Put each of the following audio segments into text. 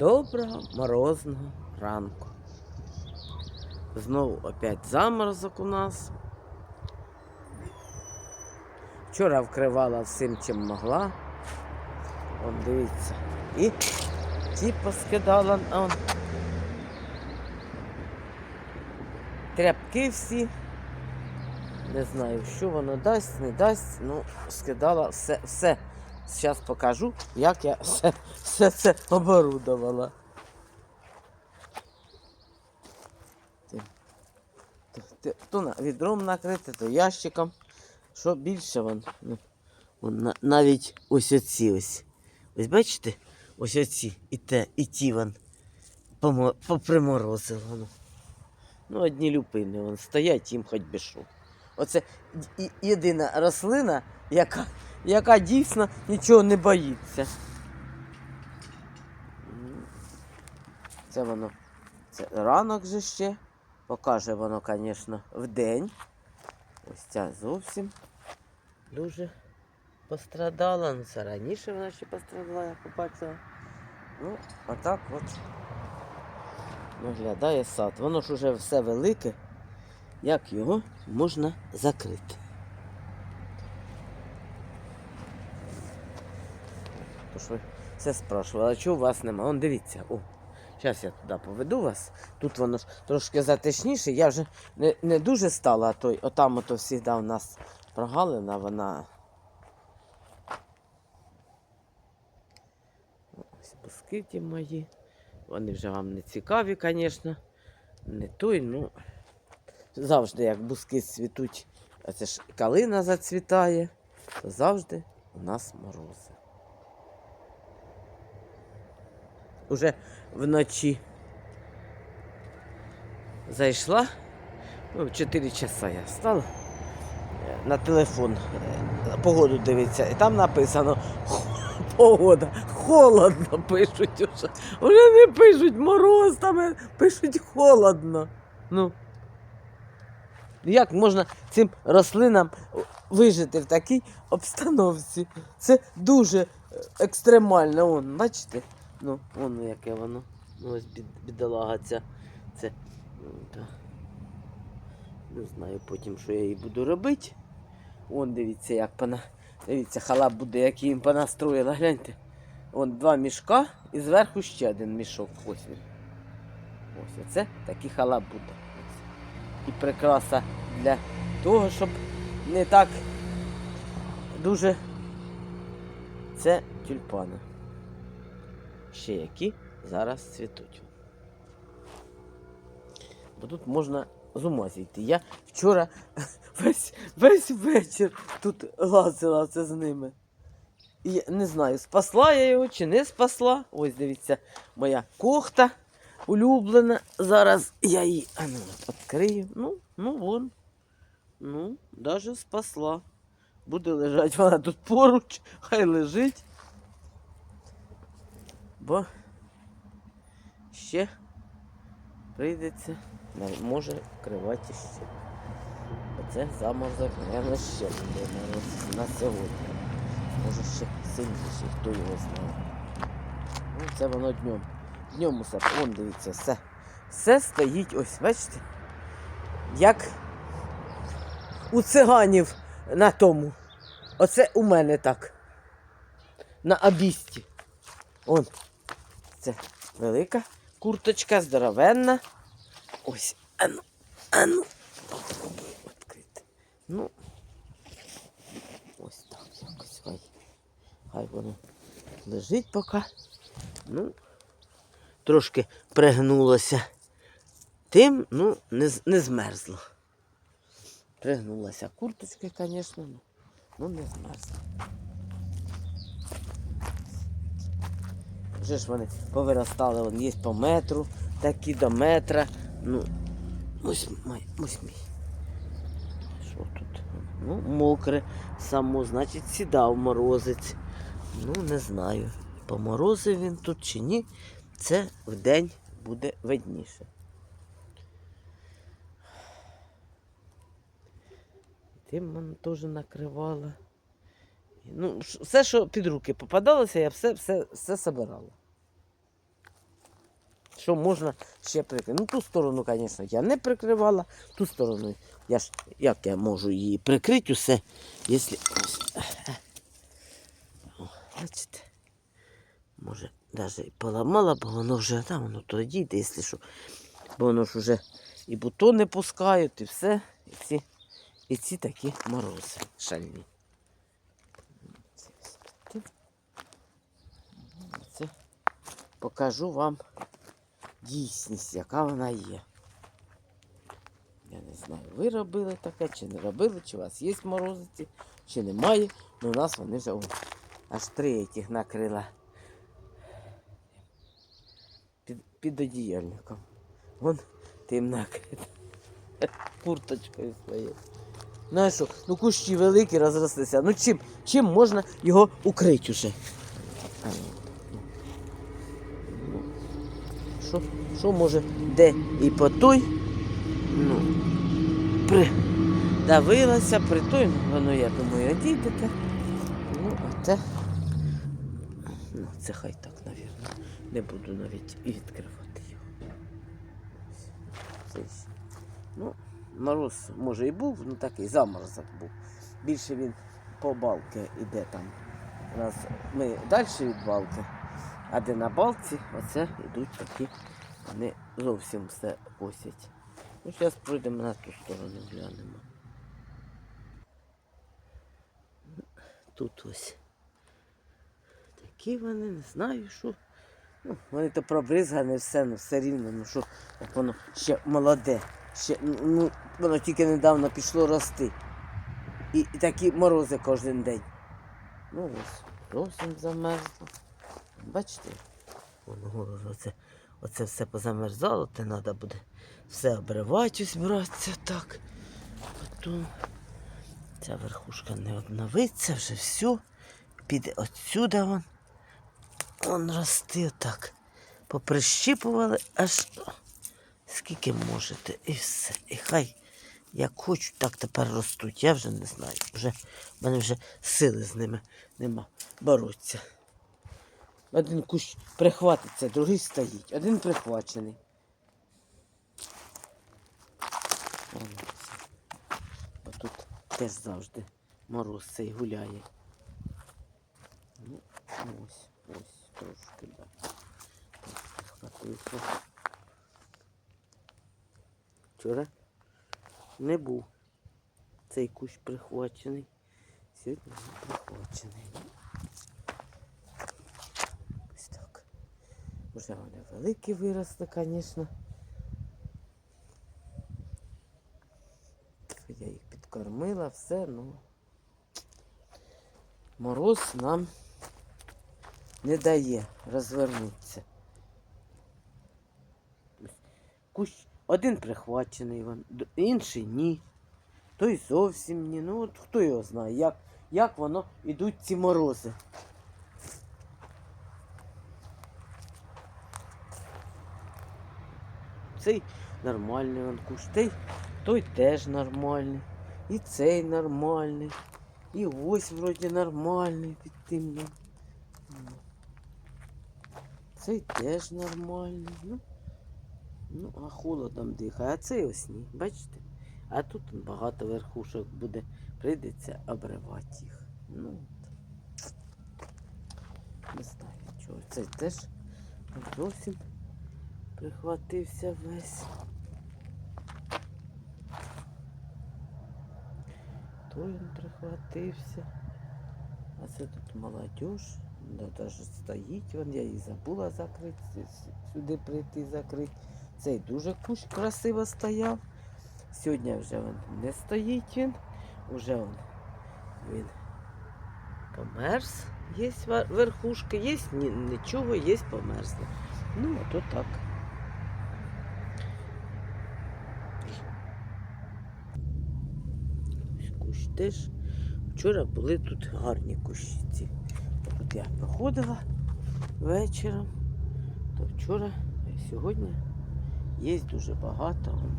Доброго морозного ранку. Знову опять заморозок у нас. Вчора вкривала всім, чим могла. Вон, дивіться. І ті поскидала. а Он. Тряпки всі. Не знаю, що воно дасть, не дасть. Ну, скидала все, все. Зараз покажу, як я все, все це ти- То відром накрити, то ящиком. Що більше вон. Ну, вон навіть ось оці ось. Ось бачите? Ось оці і те, і ті вон поприморозило. Ну. ну, одні люпини вон стоять, їм хоч би що. Оце єдина рослина, яка, яка дійсно нічого не боїться. Це воно. Це ранок же ще. Покаже воно, звісно, вдень. Ось ця зовсім дуже пострадала. Ну, це раніше вона ще пострадала, я побачила. Ну, отак от виглядає сад. Воно ж уже все велике. Як його можна закрити? Тож ви все спрашували, а чого у вас нема? Он дивіться, о. Зараз я туди поведу вас. Тут воно ж трошки затишніше. Я вже не, не дуже стала, а той, отам ото завжди у нас прогалина, вона. Ось буски ті мої. Вони вже вам не цікаві, звісно. Не той, ну. Завжди, як буски цвітуть, а це ж калина зацвітає, то завжди у нас морози. Уже вночі зайшла, ну, в 4 часа я встала е, на телефон е, погоду дивиться, і там написано погода, холодно пишуть уже. Уже не пишуть мороз, там е, пишуть холодно. Ну. Як можна цим рослинам вижити в такій обстановці? Це дуже екстремально. Вон, бачите? Ну, воно яке воно. Ну, ось бід, бідолага ця. Це. Не знаю потім, що я їй буду робити. Вон дивіться, як пона. Дивіться, халап буде, який їм понастроїла. Гляньте. Вон два мішка і зверху ще один мішок. Ось він. Ось оце такий халап буде. І прикраса для того, щоб не так дуже це тюльпани. Ще які зараз цвітуть. Бо тут можна з ума зійти. Я вчора весь, весь вечір тут лазила це з ними. І не знаю, спасла я його чи не спасла. Ось дивіться, моя кохта улюблена. Зараз я її а ну, відкрию. Ну, ну вон. Ну, навіть спасла. Буде лежати вона тут поруч, хай лежить. Бо ще прийдеться, може вкривати ще. Оце заморозок, мабуть, ще буде на сьогодні. Може ще сильніший, хто його знає. Ну, це воно днем. Днем усе, вон дивіться, все. Все стоїть, ось, бачите? Як у циганів на тому. Оце у мене так. На обісті. Он. Це велика курточка, здоровенна. Ось. Ану, ану. Відкрити. Ну. Ось так якось хай. Хай воно лежить поки. Ну, трошки пригнулося. Тим, ну, не, не змерзло. Пригнулася курточка, звісно, ну, ну не змерзла. Вже ж вони повиростали, вон є по метру, такі до метра. Ну, ось, мій. Що тут? Ну, мокре само, значить, сідав морозець. Ну, не знаю, поморозив він тут чи ні. Це вдень буде видніше. Тим мене теж накривала. Ну, все, що під руки попадалося, я все, все, все собирала. що можна ще прикрити. Ну, ту сторону, звісно, я не прикривала, ту сторону я ж як я можу її прикрити усе, якщо. О, Бачите? Може, навіть поламала, бо воно вже там, воно то дійде, якщо що. Бо воно ж вже і бутони пускають, і все. І ці, і ці такі морози шальні. Це, ось таке. Це покажу вам дійсність, яка вона є. Я не знаю, ви робили таке, чи не робили, чи у вас є морозиці, чи немає. Ну у нас вони вже аж три этих накрила під, під одіяльником. Вон тим накрито. Курточкою своєю. Знаєш що, ну кущі великі розрослися. Ну чим, чим можна його укрити уже? А, ну, ну, Що, що може, де і по той, ну, придавилася, при той, воно, я думаю, одійдете. Ну, а те, ну, це хай так, навірно. Не буду навіть відкривати його. Ну, мороз, може, і був, ну такий заморозок був. Більше він по балки іде там. Нас ми далі від балки, а де на балці, оце йдуть такі, вони зовсім все косять. Ну, зараз пройдемо на ту сторону, глянемо. Тут ось. Такі вони, не знаю, що. Ну, вони то пробризгані все, ну все рівно, ну що, як воно ще молоде. Ще, ну, ну, воно тільки недавно пішло рости. І, і такі морози кожен день. Ну ось, зовсім замерзло. Бачите? Воно оце, оце все позамерзало, те треба буде все обривати, ось братися так. Потім ця верхушка не обновиться, вже все. Піде отсюда вон. Вон рости отак. Поприщіпували аж скільки можете. І все. І хай як хочуть, так тепер ростуть. Я вже не знаю. Вже, в мене вже сили з ними нема. Бороться. Один кущ прихватиться, другий стоїть. Один прихвачений. А тут теж завжди мороз цей гуляє. Ну, ось, ось трошки. Так. Вчора не був цей кущ прихвачений. Сьогодні прихвачений. Ось так. Вже вони великі виросли, звісно. Я їх підкормила, все, ну. Мороз нам не дає розвернутися. Кущ один прихвачений, інший ні. Той зовсім ні. Ну от хто його знає, як, як воно ідуть ці морози. Цей нормальний вон кущ, той, той теж нормальний. І цей нормальний. І ось вроді нормальний під тим. Цей теж нормальний. Ну, Ну, а холодом дихає, а це ось ні, бачите? А тут багато верхушок буде, прийдеться обривати їх. Ну, не знаю чого. Це теж зовсім прихватився весь. Той він прихватився. А це тут молодіж. Да, даже стоїть, вон, я її забула закрити, сюди прийти закрити. Цей дуже кущ красиво стояв. Сьогодні вже він не стоїть він. Уже він, він померз. Є верхушки, є нічого, є померзли. Ну, а то так. Ось Кущ теж. Вчора були тут гарні кущиці. От я проходила вечором, то вчора, а сьогодні є дуже багато. он.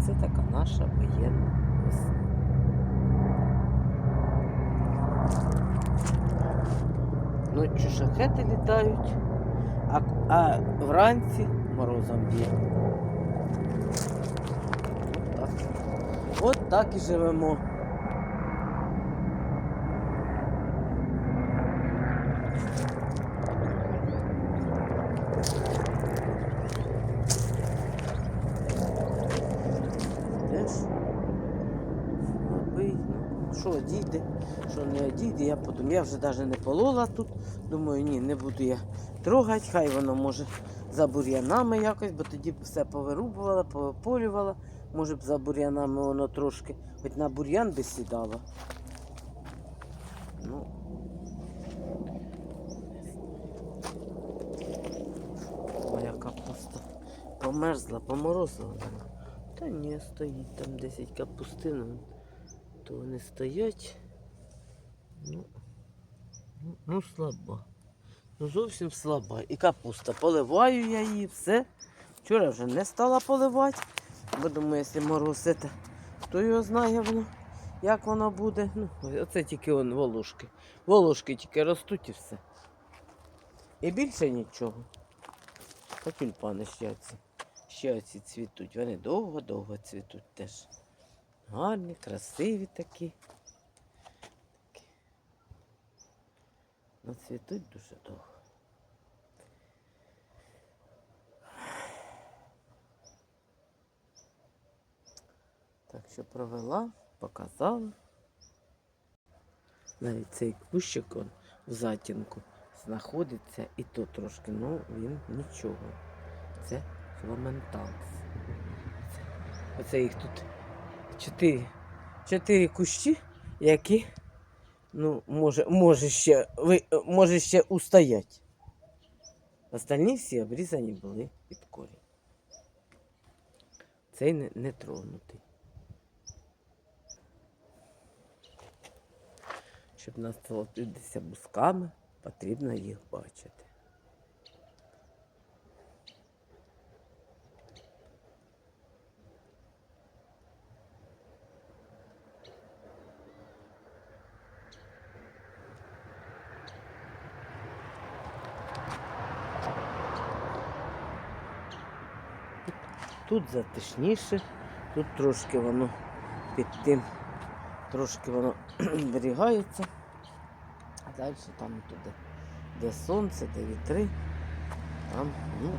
Це така наша воєнна весни. Ночі шахети літають, а, а вранці морозом б'є. От так і живемо. Теж слабий. Ну, що дійде, що не дійде, я вже навіть не полола тут. Думаю, ні, не буду я трогати, хай воно може за бур'янами якось, бо тоді б все повирубувала, повиполювала. Може б за бур'янами воно трошки, хоч на бур'ян би сідало. Ну. Моя капуста померзла, поморозила вона. Та ні, стоїть там 10 капустин, то вони стоять. Ну, ну, слаба. Ну зовсім слаба. І капуста. Поливаю я її, все. Вчора вже не стала поливати. Бо думаю, якщо мороз, це, хто його знає воно, як воно буде. Ну, оце тільки он волошки. Волошки тільки ростуть і все. І більше нічого. Та тюльпани ще оці. Ще оці цвітуть. Вони довго-довго цвітуть теж. Гарні, красиві такі. Ну, цвітуть дуже довго. Так що провела, показала. Навіть цей кущик он в затінку знаходиться і то трошки, ну він нічого. Це фламентанс. Оце їх тут чотири, чотири кущі, які ну, може, може, ще, ви, може ще устоять. Остальні всі обрізані були під корінь. Цей не, не тронутий. Щоб насолодитися бусками, потрібно їх бачити. Тут затишніше, тут трошки воно під тим, трошки воно зберігається. А далі там туди, де сонце, де вітри. Там, ну,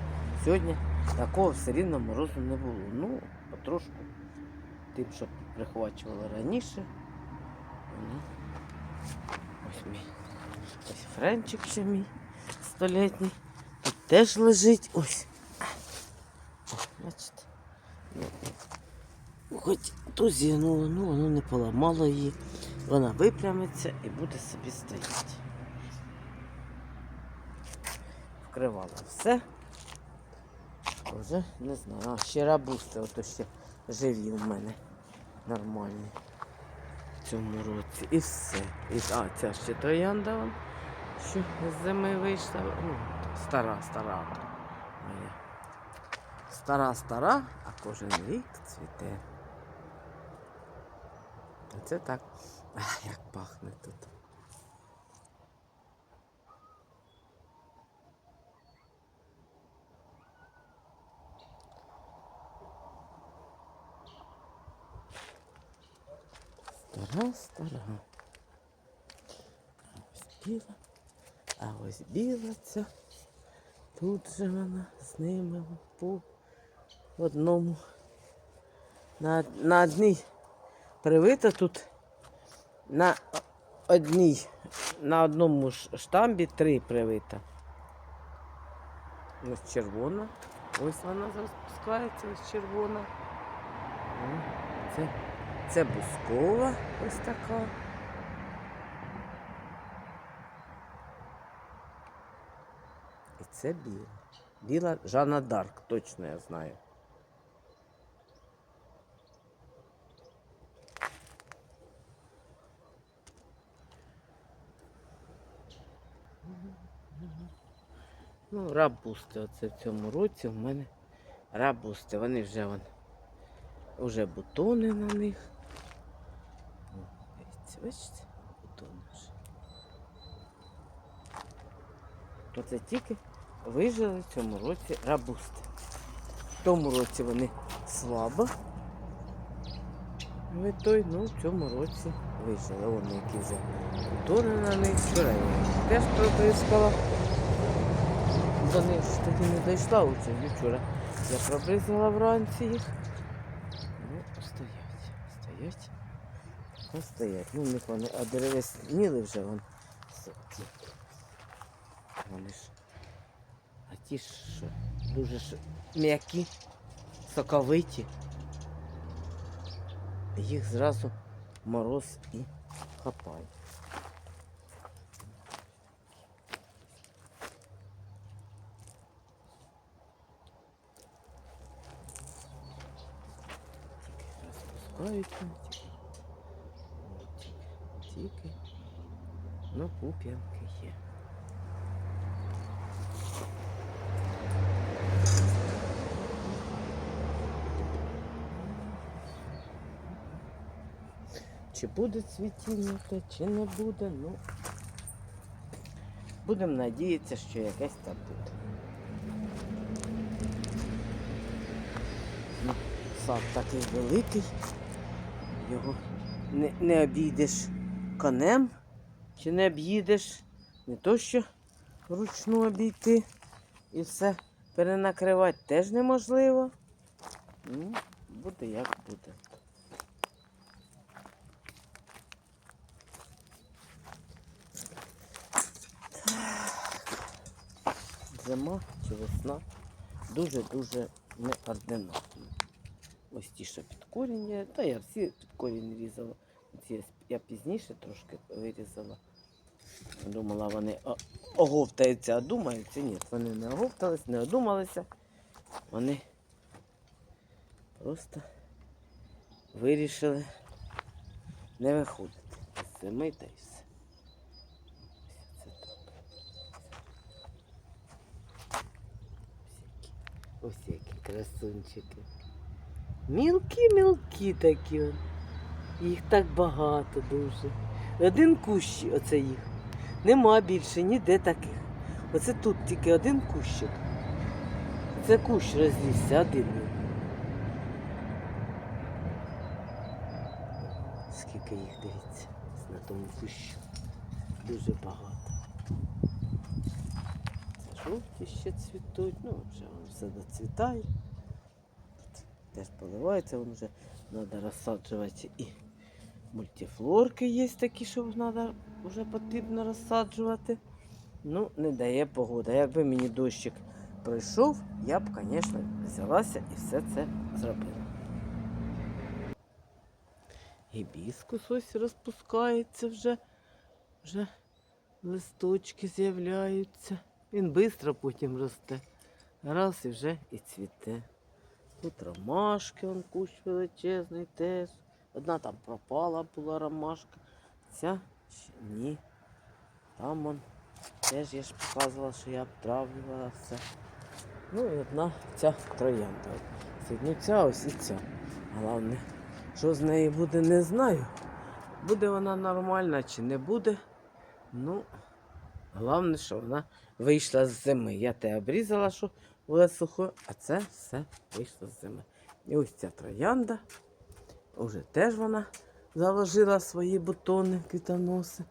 сьогодні такого все рівно морозу не було. Ну, потрошку тим, що прихвачувало раніше. Ось мій. Ось френчик ще мій столітній. Тут теж лежить. Ось. Ну, хоч ту зігнуло, ну воно не поламало її. Вона випрямиться і буде собі стояти. Вкривала все. Вже не знаю. А, ще рабусти, ото ще живі у мене. Нормальні. В цьому році. І все. І, а, ця ще троянда, вон, що з зими вийшла. Ну, стара, стара. Моя. Стара, стара, а кожен рік цвіте. Оце так. Ах, як пахне тут. Стара, стара. А ось біла. А ось біла ця. Тут же вона з ними по одному. На, на одній привита тут на одній, на одному штамбі три привита. Ось червона. Ось вона розпускається, ось червона. Це, це бускова ось така. І це біла. Біла Жанна Дарк, точно я знаю. Ну, рабусти оце в цьому році в мене рабусти. Вони вже вон, вже бутони на них. Ось, бачите, бутони вже. То це тільки вижили в цьому році рабусти. В тому році вони слабо. Ви той, ну, в цьому році вижили. Вони які вже бутони на них. Вчора я теж пробризкала. До них тоді не дійшла участь. Вчора я пробризала вранці їх. Ну, стоять, стоять. Ось стоять. Ну, в них вони одеревесніли вже вон. Вони ж. А ті ж що, дуже ж м'які, соковиті. Їх зразу мороз і хапає. Розпускаються. Тільки. Ну, пуп'янки є. Чи буде цвітіння, чи не буде, ну будемо надіятися, що якесь там буде. Сад такий великий, його не, не обійдеш конем, чи не об'їдеш, не то що вручну обійти і все перенакривати теж неможливо. Ну, буде як буде. зима чи весна дуже-дуже неординарна. Ось ті, що під корінь та я всі під корінь різала. Ці я пізніше трошки вирізала. Думала, вони оговтаються, а думаються. Ні, вони не оговтались, не одумалися. Вони просто вирішили не виходити з зими та й все. Ось які красунчики. Мілкі-мілкі такі. Їх так багато дуже. Один кущ оце їх. Нема більше ніде таких. Оце тут тільки один кущик. Це кущ розлізся, один. Скільки їх дивіться на тому кущу. Дуже багато. Це жовті ще цвітуть, ну вже воно все доцвітає. Теж поливається, воно вже треба розсаджувати і мультифлорки є такі, що треба вже потрібно розсаджувати. Ну, не дає погода. Якби мені дощик пройшов, я б, звісно, взялася і все це зробила. Гібіскус ось розпускається вже, вже листочки з'являються. Він швидко потім росте. Раз і вже і цвіте. Тут ромашки, он кущ величезний теж. Одна там пропала була ромашка. Ця ще ні. Там он теж я ж показувала, що я обтравлювала все. Ну і одна ця троянда. Сьогодні ця, ось і ця. Головне, що з нею буде, не знаю. Буде вона нормальна чи не буде. Ну, головне, що вона вийшла з зими. Я те обрізала, що було сухо, а це все вийшло з зими. І ось ця троянда. Уже теж вона заложила свої бутони, квітоноси.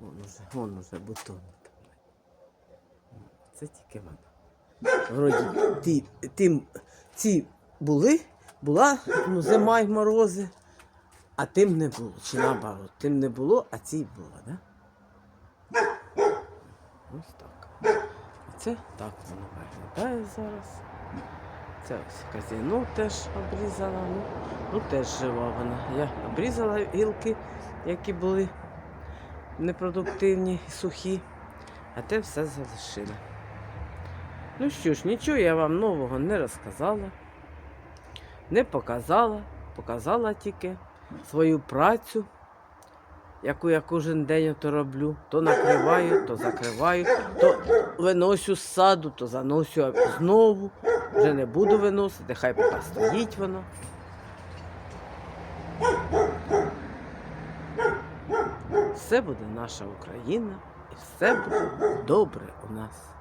Вон уже, вон уже бутони. Це тільки вона. Вроді ті, тим, ці були, була ну, зима й морози, а тим не було. Чи наоборот, тим не було, а цій було, да? Ось так. Це так воно виглядає зараз. Це ось казіно теж обрізала. Ну, ну теж жива вона. Я обрізала гілки, які були непродуктивні, сухі, а те все залишила. Ну що ж, нічого я вам нового не розказала, не показала, показала тільки свою працю, яку я кожен день то роблю. То накриваю, то закриваю, то виносю з саду, то заносю знову. Вже не буду виносити, хай поки стоїть воно. все буде наша Україна, і все буде добре у нас.